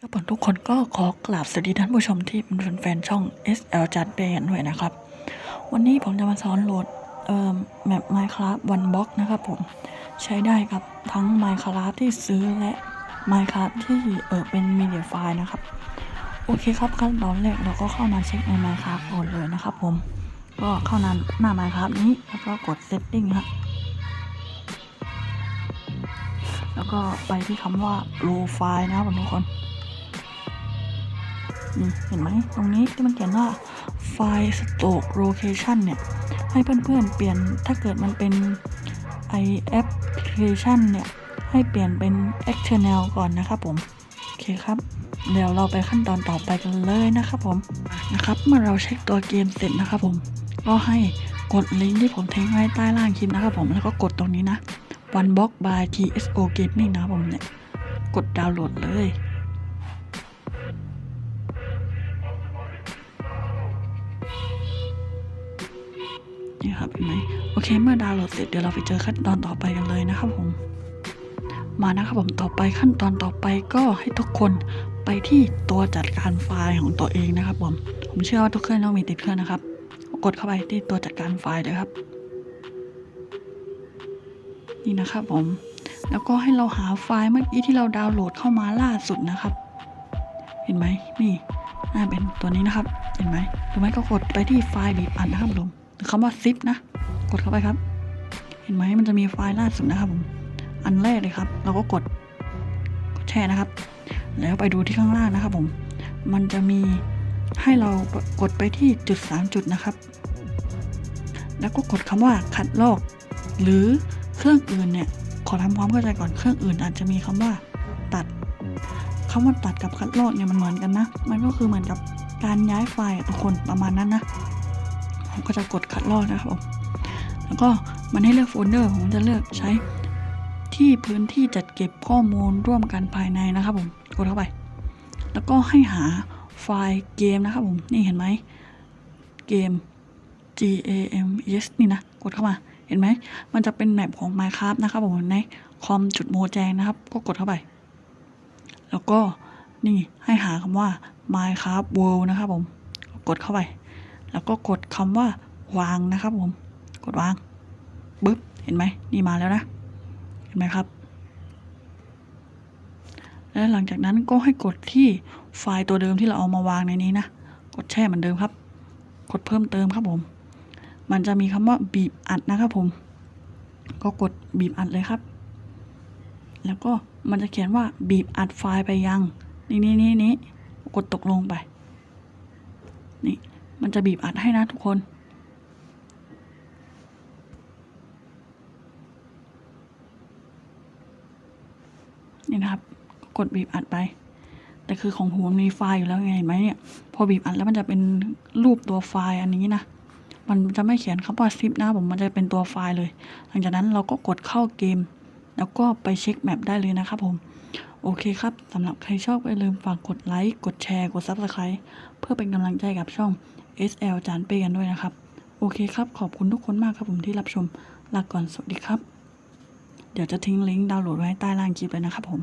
ครับผมทุกคนก็ขอกราบสวัสดีท่านผู้ชมที่เป็นแฟนๆช่อง SL จัดเปย์ด้วยนะครับ วันนี้ผมจะมาสอนโหลดเอ่อแมป Minecraft One Box นะครับผมใช้ได้กับทั้ง Minecraft ที่ซื้อและ Minecraft ที่เออเป็น Media File นะครับ โอเคครับขั้นตอนแรกเราก็เข้ามาเช็คใน Minecraft ก่อนเลยนะครับผมก็เข้าหน้าหน้า Minecraft นี้แล้วก็กด Setting ครับแล้วก็ไปที่คำว่า Profile นะครับทุกคน นี่เห็นไหมตรงนี้ที่มันเขียนว่าไฟล์ Stoke Location เนี่ย ให้เพื่อนๆเปลี่ยนถ้าเกิดมันเป็น i application เนี่ย ให้เปลี่ยนเป็น external ก่อนนะครับผม โอเคครับเดี๋ยวเราไปขั้นตอนต่อไปกันเลยนะครับผมนะครับเมื่อเราเช็คตัวเกมเสร็จนะครับผม ก็ให้กดลิงก์ที่ผมทิ้งไว้ใต้ล่างคลิปนะครับผมแล้วก็กดตรงนี้นะ One Box by TSO Gaming นะครับผมเนี่ยกดดาวน์โหลดเลย นี่ครับเห็นไหมโอเค เมื่อดาวน์โหลดเสร็จเดี๋ยวเราไปเจอขั้นตอนต่อไปกันเลยนะครับผม มานะครับผมต่อไปขั้นตอนต่อไปก็ให้ทุกคนไปที่ตัวจัดการไฟล์ของตัวเองนะครับผมผมเชื่อว่าทุกเครื่องต้องมีติดเครื่องนะครับ กดเข้าไปที่ตัวจัดการไฟล์เลยครับ นี่นะครับผมแล้วก็ให้เราหาไฟล์เมื่อกี้ที่เราดาวน์โหลดเข้ามาล่าสุดนะครับ เห็นไหมนี่น่าเป็นตัวนี้นะครับ เห็นไหมหรือไม่ก็กดไปที่ไฟล์บีบอัดนะครับผม คำว่า zip นะ กดเข้าไปครับ เห็นไหมมันจะมีไฟล์ล่าสุดนะครับผมอันแรกเลยครับ เราก็กดกดแช่นะครับ แล้วไปดูที่ข้างล่างนะครับผม มันจะมีให้เรากดไปที่จุดสามจุดนะครับ แล้วก็กดคำว่าคัดลอก หรือเครื่องอื่นเนี่ยขอทำความเข้าใจก่อนเครื่องอื่น อาจจะมีคำว่าตัดคำว่าตัดกับคัดลอกเนี่ยมันเหมือนกันนะ มันก็คือเหมือนกับการย้ายไฟล์ทุกคนประมาณนั้นนะ ผมก็จะกดคัดลอกนะครับผมแล้วก็มันให้เลือกโฟลเดอร์ผมจะเลือกใช้ที่พื้นที่จัดเก็บข้อมูลร่วมกันภายในนะครับผมกดเข้าไป แล้วก็ให้หาไฟล์เกมนะครับผมนี่เห็นไหมเกม G A M E S นี่นะกดเข้ามาเห็นไหมมันจะเป็นแมปของ Minecraft นะครับผมในคอมจุดโมแจงนะครับ ก็กดเข้าไป แล้วก็นี่ให้หาคำว่า Minecraft World นะครับผมกดเข้าไป แล้วก็กดคำว่าวางนะครับผม กดวางปึ๊บเห็นไหมนี่มาแล้วนะ เห็นไหมครับ แล้วหลังจากนั้นก็ให้กดที่ไฟล์ตัวเดิมที่เราเอามาวางในนี้นะ กดแช่เหมือนเดิมครับ กดเพิ่มเติมครับผม มันจะมีคำว่าบีบอัดนะครับผม ก็กดบีบอัดเลยครับ แล้วก็มันจะเขียนว่าบีบอัดไฟล์ไปยัง นี่นี่นี่นี่กดตกลงไป นี่ มันจะบีบอัดให้นะทุกคน นี่นะครับ กดบีบอัดไป แต่คือของหูมันมีไฟล์อยู่แล้วไงเห็นไหมเนี่ย พอบีบอัดแล้วมันจะเป็นรูปตัวไฟล์อันนี้นะ มันจะไม่เขียนคำว่าซิปนะผม มันจะเป็นตัวไฟล์เลย หลังจากนั้นเราก็กดเข้าเกม แล้วก็ไปเช็คแมปได้เลยนะครับผมโอเคครับ สำหรับใครชอบอย่าลืมฝากกดไลค์ กดแชร์ กด Subscribe เพื่อเป็นกำลังใจกับช่อง SL จานเปกันด้วยนะครับ โอเคครับ ขอบคุณทุกคนมากครับผมที่รับชมลาก่อนสวัสดีครับ เดี๋ยวจะทิ้งลิงก์ดาวน์โหลดไว้ใต้ล่างคลิปเลยนะครับผม